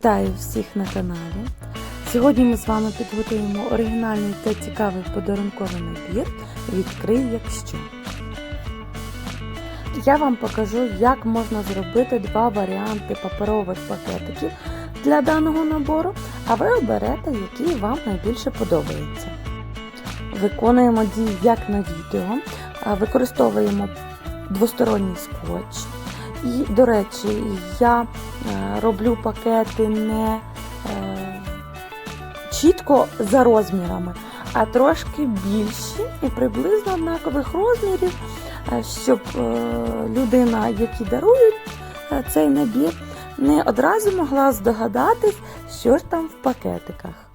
Вітаю всіх на каналі. Сьогодні ми з вами підготуємо оригінальний та цікавий подарунковий набір Відкрий якщо. Я вам покажу, як можна зробити два варіанти паперових пакетиків для даного набору, а ви оберете, який вам найбільше подобається. Виконуємо дії як на відео, використовуємо двосторонній скотч. І, до речі, я е, роблю пакети не е, чітко за розмірами, а трошки більші і приблизно однакових розмірів, е, щоб людина, які дарують цей набір, не одразу могла здогадатись, що ж там в пакетиках.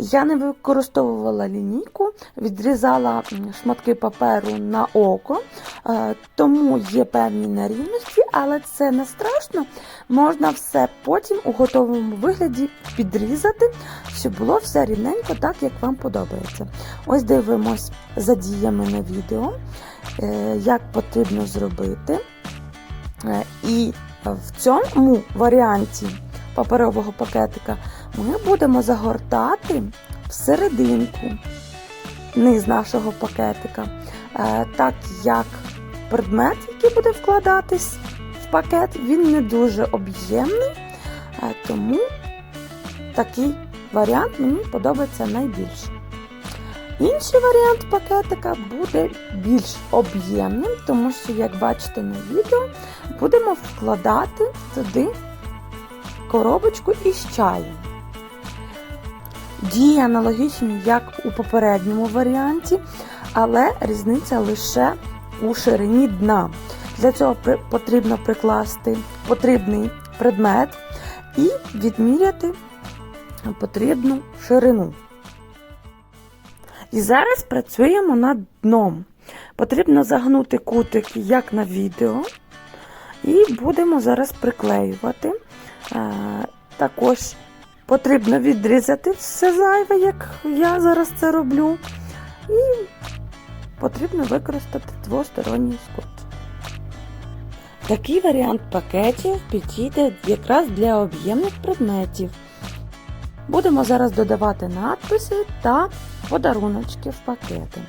Я не використовувала лінійку, відрізала шматки паперу на око, е, тому є певні нерівності, але це не страшно. Можна все потім у готовому вигляді підрізати, щоб було все рівненько, так як вам подобається. Ось дивимось за діями на відео, е, як потрібно зробити. Е, І в цьому варіанті паперового пакетика ми будемо загортати всерединку низ нашого пакетика, е, так як предмет, який буде вкладатись в пакет, він не дуже об'ємний, е, тому такий варіант мені подобається найбільше. Інший варіант пакетика буде більш об'ємним, тому що, як бачите на відео, будемо вкладати туди коробочку із чаєм. Дії аналогічні, як у попередньому варіанті, але різниця лише у ширині дна. Для цього потрібно прикласти потрібний предмет і відміряти потрібну ширину. І зараз працюємо над дном. Потрібно загнути кутик, як на відео, і будемо зараз приклеювати. Е, Також потрібно відрізати все зайве, як я зараз це роблю. І потрібно використати двосторонній скотч. Такий варіант пакетів підійде якраз для об'ємних предметів. Будемо зараз додавати надписи та подаруночки в пакети.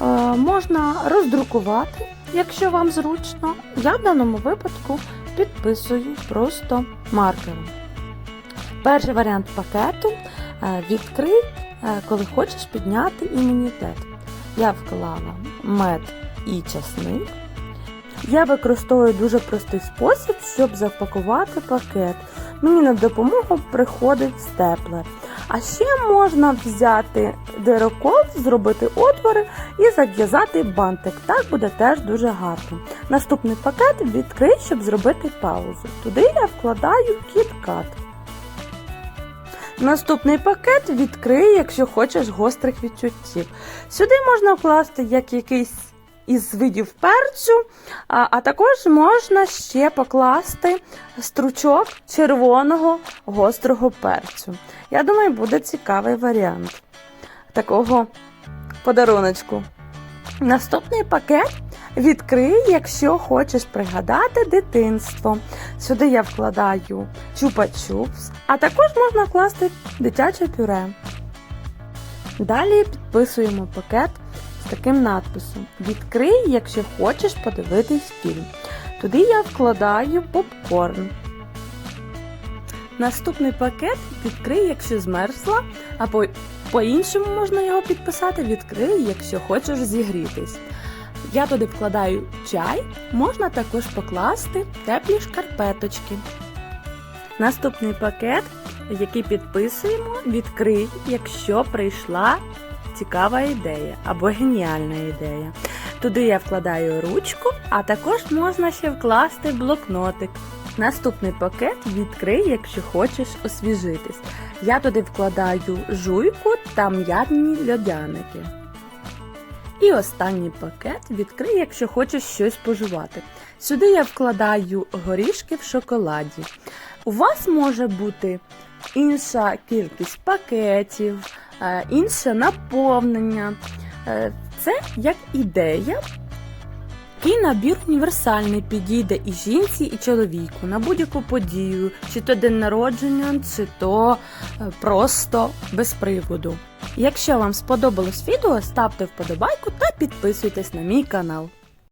Е, можна роздрукувати, якщо вам зручно. Я в даному випадку підписую просто маркером. Перший варіант пакету е, відкрий, е, коли хочеш підняти імунітет. Я вклала мед і часник. Я використовую дуже простий спосіб, щоб запакувати пакет. Мені на допомогу приходить степлер. А ще можна взяти дирокол, зробити отвори і зав'язати бантик. Так буде теж дуже гарно. Наступний пакет відкрий, щоб зробити паузу. Туди я вкладаю кіткат. Наступний пакет відкрий, якщо хочеш гострих відчуттів. Сюди можна вкласти як якийсь із видів перцю, а, а також можна ще покласти стручок червоного гострого перцю. Я думаю, буде цікавий варіант такого подаруночку. Наступний пакет відкрий, якщо хочеш пригадати дитинство. Сюди я вкладаю чупа-чупс, а також можна вкласти дитяче пюре. Далі підписуємо пакет таким надписом: Відкрий, якщо хочеш подивитись фільм. Туди я вкладаю попкорн. Наступний пакет відкрий, якщо змерзла, або по-іншому можна його підписати відкрий, якщо хочеш зігрітись. Я туди вкладаю чай, можна також покласти теплі шкарпеточки. Наступний пакет, який підписуємо, відкрий, якщо прийшла цікава ідея або геніальна ідея. Туди я вкладаю ручку, а також можна ще вкласти блокнотик. Наступний пакет відкрий, якщо хочеш освіжитись. Я туди вкладаю жуйку та м'ятні льодяники. І останній пакет відкрий, якщо хочеш щось пожувати. Сюди я вкладаю горішки в шоколаді. У вас може бути інша кількість пакетів, інше наповнення. Е, Це як ідея. Такий набір універсальний підійде і жінці, і чоловіку на будь-яку подію, чи то день народження, чи то е, просто без приводу. Якщо вам сподобалось відео, ставте вподобайку та підписуйтесь на мій канал.